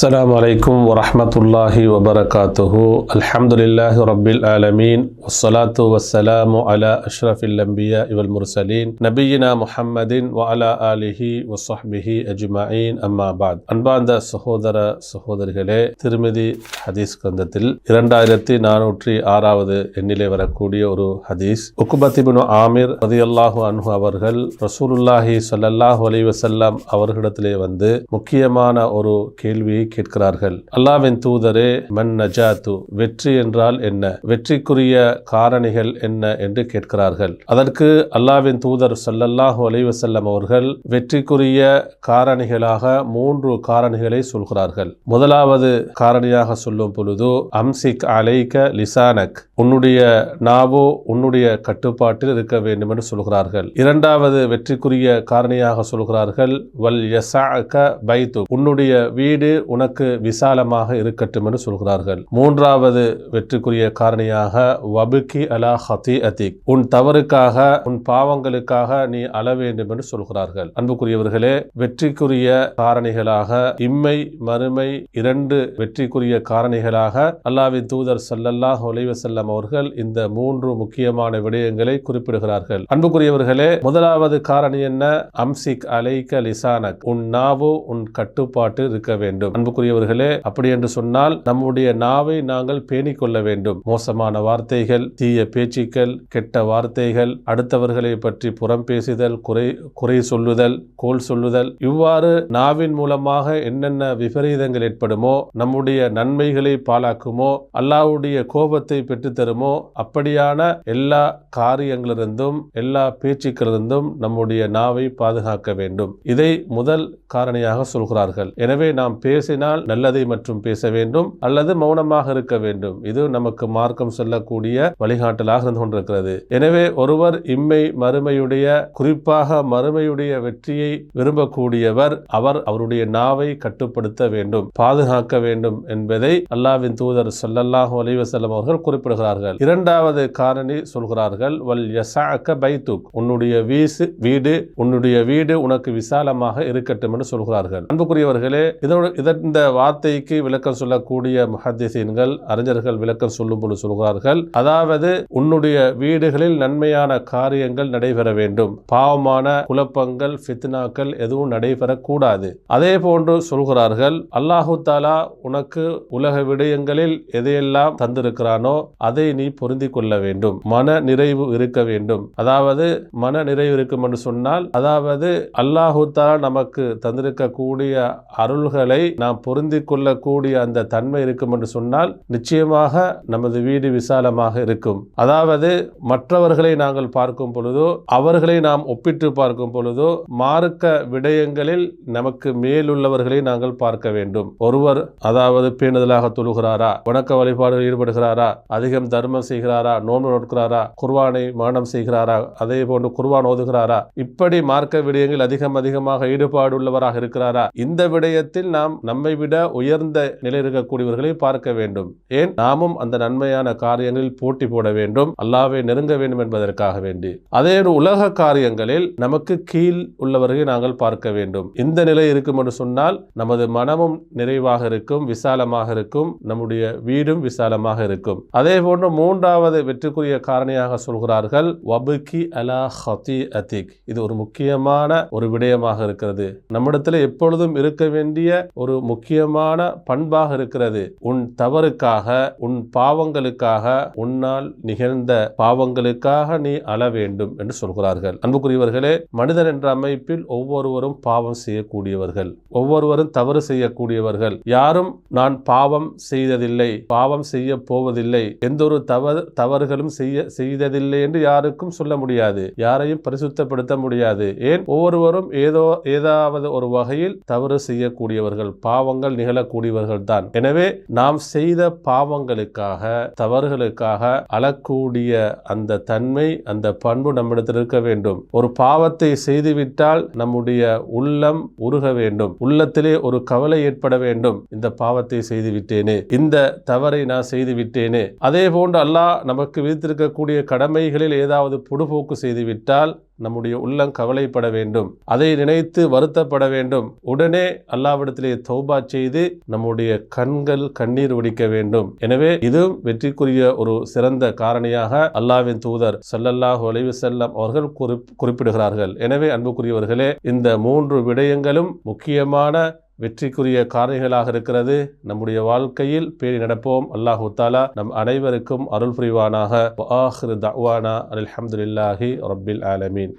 السلام عليكم ورحمة الله وبركاته الحمد لله رب العالمين والصلاة والسلام على أشرف الأنبياء والمرسلين نبينا محمد وعلى آله وصحبه أجمعين أما بعد அன்பார்ந்த சகோதர சகோதரிகளே திருமதி ஹதீஸ் கிரந்தத்தில் இரண்டாயிரத்தி நானூற்றி ஆறாவது எண்ணிலே வரக்கூடிய ஒரு ஹதீஸ் உக்குபத்திபின் ஆமிர் ரதியல்லாஹு அன்ஹு அவர்கள் ரசூலுல்லாஹி ஸல்லல்லாஹு அலைஹி வஸல்லம் அவர்களிடத்திலே வந்து முக்கியமான ஒரு கேள்வியை கேட்கிறார்கள். அல்லாவின் தூதரே மன் நஜாத்து வெற்றி என்றால் என்ன? வெற்றிக்குரிய காரணிகள் என்ன? என்று கேட்கிறார்கள். அதற்கு அல்லாவின் தூதர் சல்லல்லாஹு அலைவசல்லம் அவர்கள் வெற்றிக்குரிய காரணிகளாக மூன்று காரணிகளை சொல்கிறார்கள். முதலாவது காரணியாக சொல்லும் பொழுது அம்சிக் அலைக லிசானக் உன்னுடைய நாவோ உன்னுடைய கட்டுப்பாட்டில் இருக்க வேண்டும் என்று சொல்கிறார்கள். இரண்டாவது வெற்றிக்குரிய காரணியாக சொல்கிறார்கள் வல் யசஅக பைத்து உன்னுடைய வீடு உனக்கு விசாலமாக இருக்கட்டும் என்று சொல்கிறார்கள். மூன்றாவது வெற்றிக்குரிய காரணியாக வபுக்கி அலா ஹத்தி அதிக் உன் தவறுக்காக உன் பாவங்களுக்காக நீ அள வேண்டும் என்று சொல்கிறார்கள். அன்புக்குரியவர்களே வெற்றிக்குரிய காரணிகளாக இம்மை மறுமை இரண்டு வெற்றிக்குரிய காரணிகளாக அல்லாவின் தூதர் சல்லல்லாஹ் அலைஹி அவர்கள் இந்த மூன்று முக்கியமான விடயங்களை குறிப்பிடுகிறார்கள். அன்புக்குரியவர்களே முதலாவது காரணி என்ன? அம்சிக் அலைக்க லிசானக். உன் நாவு உன் கட்டுப்பாட்டு இருக்க வேண்டும். அன்புக்குரியவர்களே அப்படி என்று சொன்னால் நம்முடைய நாவை நாங்கள் பேணிக் கொள்ள வேண்டும். மோசமான வார்த்தைகள் தீய பேச்சுக்கள் கெட்ட வார்த்தைகள் அடுத்தவர்களை பற்றி புறம் பேசுதல் குறை குறை சொல்லுதல் கோல் சொல்லுதல் இவ்வாறு நாவின் மூலமாக என்னென்ன விபரீதங்கள் ஏற்படுமோ நம்முடைய நன்மைகளை பாழாக்குமோ அல்லாஹ்வுடைய கோபத்தை பெற்றுத்தருமோ அப்படியான எல்லா காரியங்களிலிருந்தும் எல்லா பேச்சுக்களிலிருந்தும் நம்முடைய நாவை பாதுகாக்க வேண்டும். இதை முதல் காரணியாக சொல்கிறார்கள். எனவே நாம் பேசினால் நல்லதை மற்றும் பேச வேண்டும் அல்லது மௌனமாக இருக்க வேண்டும். இது நமக்கு மார்க்கம் சொல்லக்கூடிய வழிகாட்டலாக இருந்து கொண்டிருக்கிறது. எனவே ஒருவர் இம்மை மறுமையுடைய குறிப்பாக மறுமையுடைய வெற்றியை விரும்பக்கூடியவர் அவர் அவருடைய நாவை கட்டுப்படுத்த வேண்டும் பாதுகாக்க வேண்டும் என்பதை அல்லாவின் தூதர் சொல்லல்லாஹு அலிவசல்லம் அவர்கள் குறிப்பிடுகிறார்கள். இரண்டாவது காரணி சொல்கிறார்கள் வல் யசாக்க பைத்துக். உன்னுடைய வீசு வீடு உன்னுடைய வீடு உனக்கு விசாலமாக இருக்கட்டும் என்று சொல்கிறார்கள். அன்புக்குரியவர்களே இதோட இதன் இந்த வார்த்தைக்கு விளக்கம் சொல்லக்கூடிய முஹத்திசீன்கள் அறிஞர்கள் விளக்கம் சொல்லும் பொழுது சொல்கிறார்கள் அதாவது உன்னுடைய வீடுகளில் நன்மையான காரியங்கள் நடைபெற வேண்டும். பாவமான குழப்பங்கள் ஃபித்னாக்கள் எதுவும் நடைபெறக்கூடாது. அதே போன்று சொல்கிறார்கள் அல்லாஹு தாலா உனக்கு உலக விடயங்களில் எதையெல்லாம் தந்திருக்கிறானோ அதை நீ பொருந்தி கொள்ள வேண்டும். மன நிறைவு இருக்க வேண்டும். அதாவது மன நிறைவு இருக்கும் என்று சொன்னால் அதாவது அல்லாஹு தாலா நமக்கு தந்திருக்கக்கூடிய அருள்களை நாம் பொருந்தி கொள்ளக்கூடிய அந்த தன்மை இருக்கும் என்று சொன்னால் நிச்சயமாக நமது வீடு விசாலமாக இருக்கும். அதாவது மற்றவர்களை நாங்கள் பார்க்கும் பொழுதோ அவர்களை நாம் ஒப்பிட்டு பார்க்கும் பொழுதோ மார்க்க விடயங்களில் நமக்கு மேலுள்ளவர்களை நாங்கள் பார்க்க வேண்டும். ஒருவர் அதாவது பேணுதலாக தொழுகிறாரா வணக்க வழிபாடுகள் ஈடுபடுகிறாரா அதிகம் தர்மம் செய்கிறாரா நோன்பு நோட்கிறாரா குர்வானை மானம் செய்கிறாரா அதே போன்று குர்வான் ஓதுகிறாரா இப்படி மார்க்க விடயங்கள் அதிகம் அதிகமாக ஈடுபாடு உள்ளவராக இருக்கிறாரா இந்த விடயத்தில் நாம் நம் விட உயர்ந்த நிலை இருக்கக்கூடியவர்களை பார்க்க வேண்டும். ஏன்? நாமும் அந்த நன்மையான காரியங்களில் போட்டி போட வேண்டும். அல்லாவை நெருங்க வேண்டும் என்பதற்காக வேண்டி. அதே உலக காரியங்களில் நமக்கு கீழ் உள்ளவர்களை நாங்கள் பார்க்க வேண்டும். இந்த நிலை இருக்கும் என்று சொன்னால் நமது மனமும் நிறைவாக இருக்கும் விசாலமாக இருக்கும் நம்முடைய வீடும் விசாலமாக இருக்கும். அதே போன்று மூன்றாவது வெற்றிக்குரிய காரணியாக சொல்கிறார்கள் வபுக்கி அலா ஹதி அதிக் இது ஒரு முக்கியமான ஒரு விடயமாக இருக்கிறது. நம்மிடத்தில் எப்பொழுதும் இருக்க வேண்டிய ஒரு முக்கியமான பண்பாக இருக்கிறது. உன் தவறுக்காக உன் பாவங்களுக்காக உன்னால் நிகழ்ந்த பாவங்களுக்காக நீ அள வேண்டும் என்று சொல்கிறார்கள். அன்புக்குரியவர்களே மனிதன் என்ற அமைப்பில் ஒவ்வொருவரும் பாவம் செய்யக்கூடியவர்கள். ஒவ்வொருவரும் தவறு செய்யக்கூடியவர்கள். யாரும் நான் பாவம் செய்ததில்லை பாவம் செய்ய போவதில்லை எந்த ஒரு தவறு தவறுகளும் செய்ய செய்ததில்லை என்று யாருக்கும் சொல்ல முடியாது. யாரையும் பரிசுத்தப்படுத்த முடியாது. ஏன்? ஒவ்வொருவரும் ஏதோ ஏதாவது ஒரு வகையில் தவறு செய்யக்கூடியவர்கள். பாவங்கள் நிகழக்கூடியவர்கள் தான் எனவே நாம் செய்த பாவங்களுக்காக தவறுகளுக்காக அழக்கூடிய அந்த தன்மை அந்த பண்பு நம்மிடத்தில் இருக்க வேண்டும். ஒரு பாவத்தை செய்துவிட்டால் நம்முடைய உள்ளம் உருக வேண்டும். உள்ளத்திலே ஒரு கவலை ஏற்பட வேண்டும். இந்த பாவத்தை செய்துவிட்டேனே இந்த தவறை நான் செய்துவிட்டேனே. அதே போன்று அல்லாஹ் நமக்கு விதித்திருக்கக்கூடிய கடமைகளில் ஏதாவது பொடுபோக்கு செய்துவிட்டால் நம்முடைய உள்ளம் கவலைப்பட வேண்டும். அதை நினைத்து வருத்தப்பட வேண்டும். உடனே அல்லாவிடத்திலே தௌபா செய்து நம்முடைய கண்கள் கண்ணீர் வடிக்க வேண்டும். எனவே இதுவும் வெற்றிக்குரிய ஒரு சிறந்த காரணியாக அல்லாவின் தூதர் சல்லல்லாஹு அலைவு செல்லம் அவர்கள் குறிப்- குறிப்பிடுகிறார்கள். எனவே அன்புக்குரியவர்களே இந்த மூன்று விடயங்களும் முக்கியமான வெற்றிக்குரிய காரணிகளாக இருக்கிறது. நம்முடைய வாழ்க்கையில் பேணி நடப்போம். அல்லாஹு தாலா நம் அனைவருக்கும் அருள் புரிவானாக. வ ஆஹிரு ஆலமீன்.